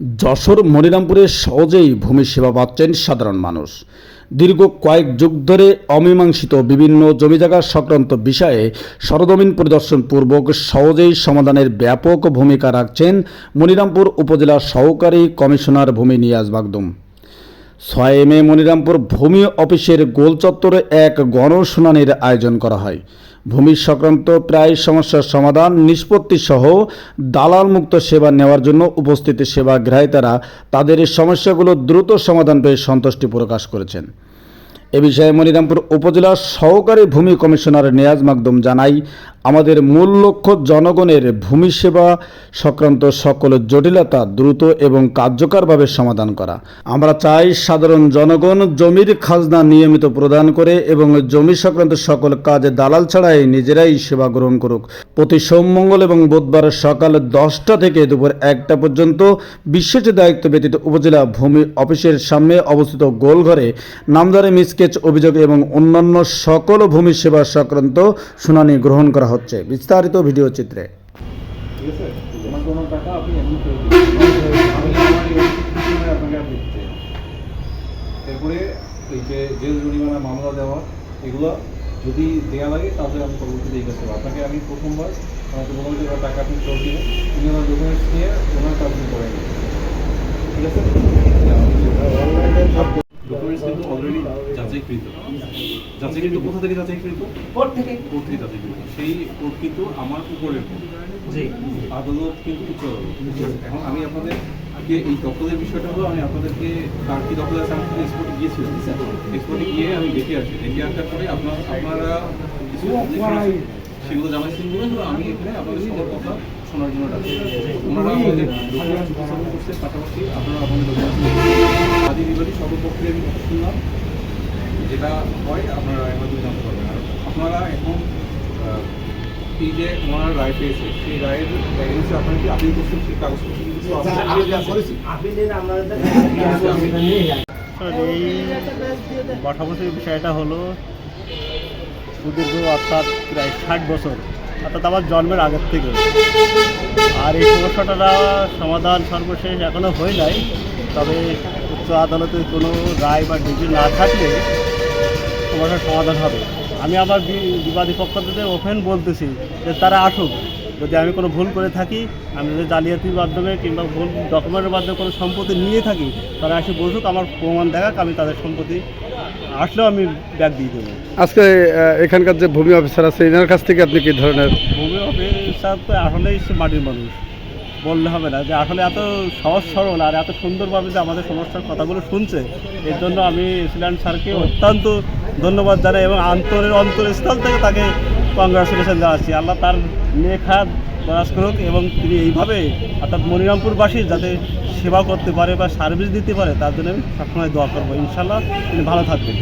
যশোর মনিরামপুরে সহজেই ভূমি সেবা পাচ্ছেন সাধারণ মানুষ। দীর্ঘ কয়েক যুগ ধরে অমীমাংসিত বিভিন্ন জমি জায়গা সংক্রান্ত বিষয়ে সরজমিন পরিদর্শন পূর্বক সহজেই সমাধানের ব্যাপক ভূমিকা রাখছেন মনিরামপুর উপজেলার সহকারী কমিশনার ভূমি নিয়াজ বাগদুম। ছয় মে মনিরামপুর ভূমি অফিসের গোল চত্বরে এক গণশুনানির আয়োজন করা হয়। ভূমি সংক্রান্ত প্রায় সমস্যার সমাধান, নিষ্পত্তি সহ দালাল মুক্ত সেবা নেওয়ার জন্য উপস্থিত সেবা গ্রাহীতারা তাদের এই সমস্যাগুলো দ্রুত সমাধান পেয়ে সন্তুষ্টি প্রকাশ করেছেন। এ বিষয়ে মনিরামপুর উপজেলার সহকারী ভূমি কমিশনার নিয়াজ মাকদুম জানাই আমাদের মূল লক্ষ্য জনগণের ভূমি সেবা সংক্রান্ত সকল জটিলতা দ্রুত এবং কার্যকরভাবে সমাধান করা। আমরা চাই সাধারণ জনগণ জমির খাজনা নিয়মিত প্রদান করে এবং জমি সংক্রান্ত সকল কাজে দালাল ছাড়াই নিজেরাই সেবা গ্রহণ করুক। প্রতি সোমমঙ্গল এবং বুধবার সকাল দশটা থেকে দুপুর একটা পর্যন্ত বিশেষ দায়িত্ব ব্যতীত উপজেলা ভূমি অফিসের সামনে অবস্থিত গোলঘরে নামদারে মিসকেচ অভিযোগ এবং অন্যান্য সকল ভূমি সেবা সংক্রান্ত শুনানি গ্রহণ করা হচ্ছে। বিস্তারিত ভিডিও চিত্রে। যদি দেওয়া লাগে, তাহলে আমি পরবর্তী এই কাজ আপনাকে আমি প্রথমবার আমাকে বললাম যে টাকা আপনি দিবেন উনি আমার ডকুমেন্টস নিয়ে ওনার কাজ যাচাইকৃত কোথা থেকে যাচাইকৃত কোর্ট থেকে। কোর্ট থেকে যাচাইকৃত সেই কোর্ট কিন্তু আমার উপরের জি। আদালত কিন্তু উচ্চ আদালত। এখন আমি আপনাদের আগে এই দখলের বিষয়টা হলো আমি আপনাদেরকে তার কি দখল আছে আমি এক্সপোর্টে গিয়েছিলাম। এক্সপোর্টে গিয়ে আমি দেখে আসি। দেখে আসার পরে আপনার আপনারা কিছু সেগুলো জানাইছেন বলে আমি এখানে আপনাদের সবার কথা শোনার জন্য ডাকি ওনারা আমাদের করছে। পাশাপাশি আপনারা আপনাদের ডকুমেন্ট আদি বিবাদী সর্বপক্ষে আমি কথা শুনলাম যেটা হয় আপনারা এর মাধ্যমে জানতে পারবেন। আর আপনারা এখন এই যে ওনারা রায় পেয়েছে সেই রায়ের এগেন্সে আপনারা কি আপিল করছেন? সেই কাগজপত্র কিছু আছে? আপিলের আমরা এই বসাবসির বিষয়টা হলো সুদীর্ঘ অর্থাৎ প্রায় ষাট বছর অর্থাৎ আমার জন্মের আগের থেকে। আর এই সমস্যাটা সমাধান সর্বশেষ এখনও হয়ে নাই তবে উচ্চ আদালতের কোনো রায় বা ডিগ্রি না থাকলে সমস্যার সমাধান হবে। আমি আমার বিবাদী পক্ষ থেকে ওপেন বলতেছি যে তারা আসুক। যদি আমি কোনো ভুল করে থাকি আমি যদি জালিয়াতির মাধ্যমে কিংবা ভুল ডকুমেন্টের মাধ্যমে কোনো সম্পত্তি নিয়ে থাকি তারা এসে বসুক আমার প্রমাণ দেখাক আমি তাদের সম্পত্তি আসলেও আমি ব্যাগ দিয়ে দেবো। আজকে এখানকার যে ভূমি অফিসার আছে এনার কাছ থেকে আপনি কি ধরনের ভূমি অফিসার তো আসলেই সে মাটির মানুষ। বললে হবে না যে আসলে এত সহজ সরল আর এত সুন্দরভাবে যে আমাদের সমস্যার কথাগুলো শুনছে, এর জন্য আমি এসিল্যান্ড স্যারকে অত্যন্ত ধন্যবাদ জানাই এবং অন্তরের অন্তরস্থল থেকে তাকে কংগ্রাচুলেশন জানাচ্ছি। আল্লাহ তার লেখা দরাজ করুক এবং তিনি এইভাবে অর্থাৎ মনিরামপুরবাসী যাতে সেবা করতে পারে বা সার্ভিস দিতে পারে, তার জন্য আমি সবসময় দোয়া করব। ইনশাল্লাহ তিনি ভালো থাকবেন।